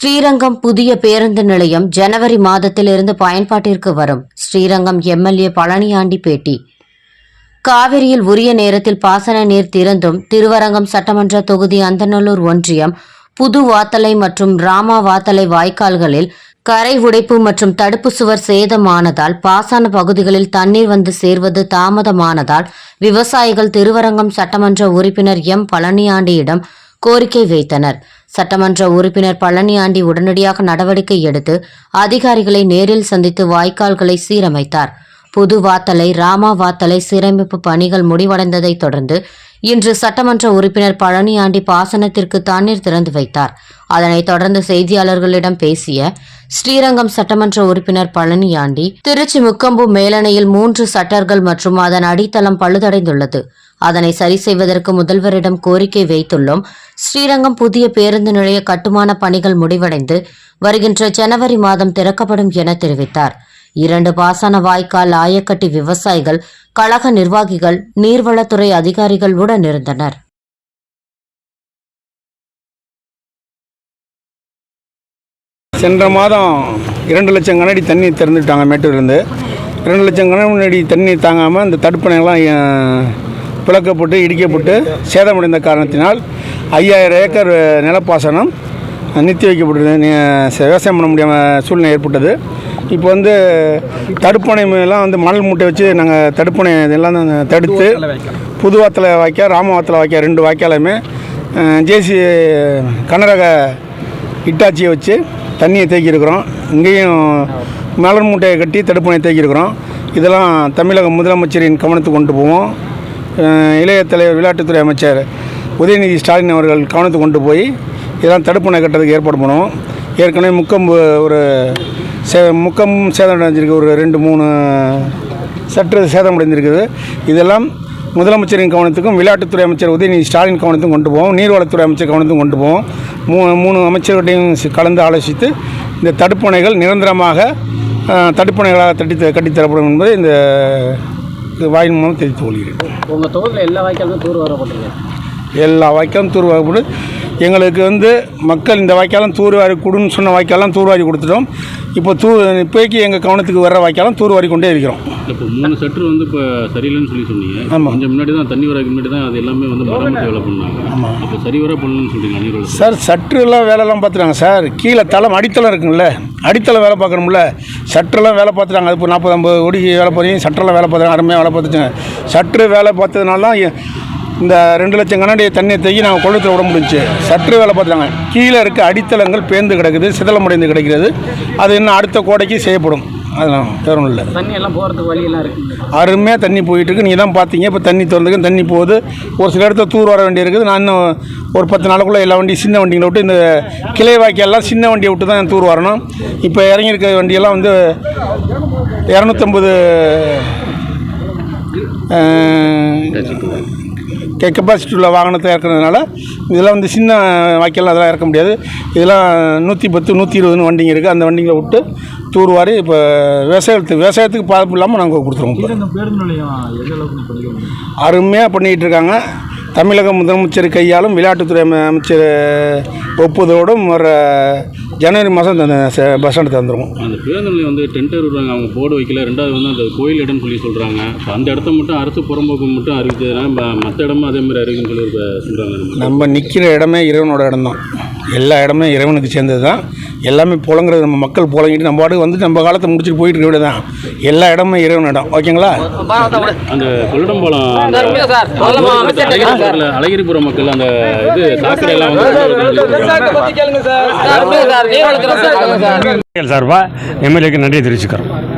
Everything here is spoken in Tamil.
ஸ்ரீரங்கம் புதிய பேருந்து நிலையம் ஜனவரி மாதத்திலிருந்து பயன்பாட்டிற்கு வரும். ஸ்ரீரங்கம் எம்எல்ஏ பழனியாண்டி பேட்டி. காவிரியில் உரிய நேரத்தில் பாசன நீர் திறந்தும் திருவரங்கம் சட்டமன்ற தொகுதி அந்தநல்லூர் ஒன்றியம் புது வாத்தலை மற்றும் ராமா வாத்தலை வாய்க்கால்களில் கரை உடைப்பு மற்றும் தடுப்பு சுவர் சேதமானதால் பாசன பகுதிகளில் தண்ணீர் வந்து சேர்வது தாமதமானதால் விவசாயிகள் திருவரங்கம் சட்டமன்ற உறுப்பினர் எம் பழனியாண்டியிடம் கோரிக்கை வைத்தனர். சட்டமன்ற உறுப்பினர் பழனியாண்டி உடனடியாக நடவடிக்கை எடுத்து அதிகாரிகளை நேரில் சந்தித்து வாய்க்கால்களை சீரமைத்தார். புது வாத்தலை ராமா வாத்தலை சீரமைப்பு பணிகள் முடிவடைந்ததை தொடர்ந்து இன்று சட்டமன்ற உறுப்பினர் பழனியாண்டி பாசனத்திற்கு தண்ணீர் திறந்து வைத்தார். அதனைத் தொடர்ந்து செய்தியாளர்களிடம் பேசிய ஸ்ரீரங்கம் சட்டமன்ற உறுப்பினர் பழனியாண்டி திருச்சி முக்கம்பு மேலணையில் மூன்று சட்டர்கள் மற்றும் அதன் அடித்தளம் பழுதடைந்துள்ளது. அதனை சரி செய்வதற்கு முதல்வரிடம் கோரிக்கை வைத்துள்ளோம். ஸ்ரீரங்கம் புதிய பேருந்து நிலைய கட்டுமான பணிகள் முடிவடைந்து வருகின்ற ஜனவரி மாதம் திறக்கப்படும் என தெரிவித்தார். இரண்டு பாசன வாய்க்கால் ஆயக்கட்டி விவசாயிகள் கழக நிர்வாகிகள் நீர்வளத்துறை அதிகாரிகள் உடன் இருந்தனர். சென்ற மாதம் இரண்டு லட்சம் கனடி தண்ணி திறந்துட்டாங்க மேட்டூர்லேருந்து இரண்டு லட்சம் கனடி தண்ணி தாங்காமல் இந்த தடுப்பணைகள்லாம் அஹ், பிளக்கப்பட்டு இடிக்கப்பட்டு சேதமடைந்த காரணத்தினால் ஐயாயிரம் ஏக்கர் நிலப்பாசனம் நிறுத்தி வைக்கப்பட்டது. விவசாயம் பண்ண முடியாமல் சூழ்நிலை ஏற்பட்டது. இப்போ வந்து தடுப்பணை எல்லாம் வந்து மணல் மூட்டை வச்சு நாங்கள் தடுப்பணை இதெல்லாம் தடுத்து புதுவாத்தில் வாய்க்கா ராமவாத்தில் வாய்க்கா ரெண்டு வாய்க்காலையுமே ஜேசி கனரக இட்டாச்சியை வச்சு தண்ணியை தேக்கியிருக்கிறோம். இங்கேயும் மலர் மூட்டையை கட்டி தடுப்பணை தேக்கியிருக்கிறோம். இதெல்லாம் தமிழக முதலமைச்சரின் கவனத்துக்கு கொண்டு போவோம். இளைய தலைவர் விளையாட்டுத்துறை அமைச்சர் உதயநிதி ஸ்டாலின் அவர்கள் கவனத்துக்கு கொண்டு போய் இதெல்லாம் தடுப்பணை கட்டுறதுக்கு ஏற்பாடு பண்ணுவோம். ஏற்கனவே முக்கம் ஒரு சே முக்கம் சேதம் அடைஞ்சிருக்கு. ஒரு ரெண்டு மூணு சற்று சேதம் அடைஞ்சிருக்குது. இதெல்லாம் முதலமைச்சரின் கவனத்துக்கும் விளையாட்டுத்துறை அமைச்சர் உதயநிதி ஸ்டாலின் கவனத்துக்கும் கொண்டு போவோம். நீர்வளத்துறை அமைச்சர் கவனத்துக்கும் கொண்டு போவோம். மூ மூணு அமைச்சர்களையும் கலந்து ஆலோசித்து இந்த தடுப்பணைகள் நிரந்தரமாக தடுப்பணைகளாக தட்டி கட்டித்தரப்படும் என்பது இந்த வாயின் மூலம் தெரிவித்துக் கொள்கிறேன். உங்கள் தொகுதியில் எல்லா வாய்க்காலுமே தூர் வரப்பட்டிருக்கு எல்லா வாய்க்காலும் தூர்வாக்கப்பட்டு எங்களுக்கு வந்து மக்கள் இந்த வாய்க்காலம் தூர்வாரி கொடுன்னு சொன்ன வாய்க்காலாம் தூர்வாரி கொடுத்துட்டோம். இப்போ தூ இப்போக்கி எங்கள் கவனத்துக்கு வர்ற வாய்க்காலம் தூர்வாரி கொண்டே இருக்கிறோம். இப்போ மூணு செட்டர் வந்து இப்போ சரியில்லைன்னு சொல்லி சொன்னீங்க. ஆமா. கொஞ்சம் முன்னாடி தான் தண்ணி வரக்கு முன்னாடி தான் அது எல்லாமே வந்து மரமட்டு வேலை பண்ணாங்க. அப்போ சரி வர பண்ணலன்னு சொல்றீங்க நீர் வளர்ச்சி சார் சற்றுலாம் வேலைலாம் பார்த்துட்டாங்க. சார் கீழே தளம் அடித்தளம் இருக்குங்கள அடித்தளம் வேலை பார்க்கணும்ல. சட்டெல்லாம் வேலை பார்த்துட்டாங்க. அது இப்போ நாற்பது ஐம்பது கோடிக்கு வேலை பார்த்து சட்டெல்லாம் வேலை பார்த்தாங்க அருமையாக வேலை பார்த்துட்டாங்க. சற்று வேலை பார்த்ததுனால தான் இந்த ரெண்டு லட்சம் கண்ணாடி தண்ணியை தேக்கி நாங்கள் கொள்ளத்தில் விட முடிஞ்சுச்சு. சற்று வேலை பார்த்துட்டாங்க. கீழே இருக்க அடித்தளங்கள் பேர்ந்து கிடக்குது சிதலமடைந்து கிடக்கிறது. அது இன்னும் அடுத்த கோடைக்கு செய்யப்படும். அதெல்லாம் ஒன்றும் இல்லை தண்ணி எல்லாம் போகிறதுக்கு வழியெல்லாம் இருக்குங்க அருமையாக தண்ணி போயிட்டு இருக்கு நீங்கள் தான் பார்த்தீங்க இப்போ தண்ணி திறந்துக்கு தண்ணி போகுது. ஒரு சில இடத்துல தூர் வர வேண்டி இருக்குது நான் இன்னும் ஒரு பத்து நாளுக்குள்ளே எல்லா வண்டியும் சின்ன வண்டிகளை விட்டு இந்த கிளை வாய்க்கால்லாம் சின்ன வண்டியை விட்டு தான் தூர் வரணும். இப்போ இறங்கியிருக்க வண்டியெல்லாம் வந்து இரநூத்தம்பது கெப்பாசிட்டி உள்ள வாகனத்தை இறக்குறதுனால இதெல்லாம் வந்து சின்ன வாய்க்கால் அதெல்லாம் இறக்க முடியாது. இதெல்லாம் நூற்றி பத்து நூற்றி இருபதுன்னு வண்டிங்க இருக்குது அந்த வண்டிங்களை விட்டு தூர்வாரி இப்போ விவசாயத்துக்கு விவசாயத்துக்கு பாதிப்பு இல்லாமல் நாங்கள் கொடுத்துருவோம் அருமையாக பண்ணிக்கிட்டு இருக்காங்க. தமிழக முதலமைச்சர் கையாலும் விளையாட்டுத்துறை அம- அமைச்சர் ஒப்புதலோடும் வர ஜனவரி மாதம் அந்த பஸ் ஸ்டாண்டு தந்துடுவோம் அந்த பேருந்து நிலையம் வந்து டென்டர் விடுறாங்க அவங்க போர்டு வைக்கல. ரெண்டாவது வந்து அந்த கோயில் இடம்னு சொல்லி சொல்கிறாங்க அந்த இடத்த மட்டும் அரசு புறம்போக்கு மட்டும் அறிவிச்சதுனா மற்ற இடமும் அதே மாதிரி அறிவிக்குன்னு சொல்லி இப்ப சொல்றாங்க. நம்ம நிற்கிற இடமே இறைவனோட இடம்தான். எல்லா இடமே இறைவனுக்கு சேர்ந்தது தான் எல்லாமே புலங்குறது நம்ம மக்கள் புலங்கிட்டு நம்ம பாட்டுக்கு வந்து நம்ம காலத்தை முடிச்சுட்டு போயிட்டு இருக்க தான் எல்லா இடமே இறைவன் இடம் ஓகேங்களா அந்த கொள்ளிடம்பாலம் அழகிரிபுரம் மக்கள் அந்த இது சாக்கடை எல்லாம் வந்து சார்பாக எம்எல்ஏக்கு நன்றி தெரிவிச்சுக்கிறோம்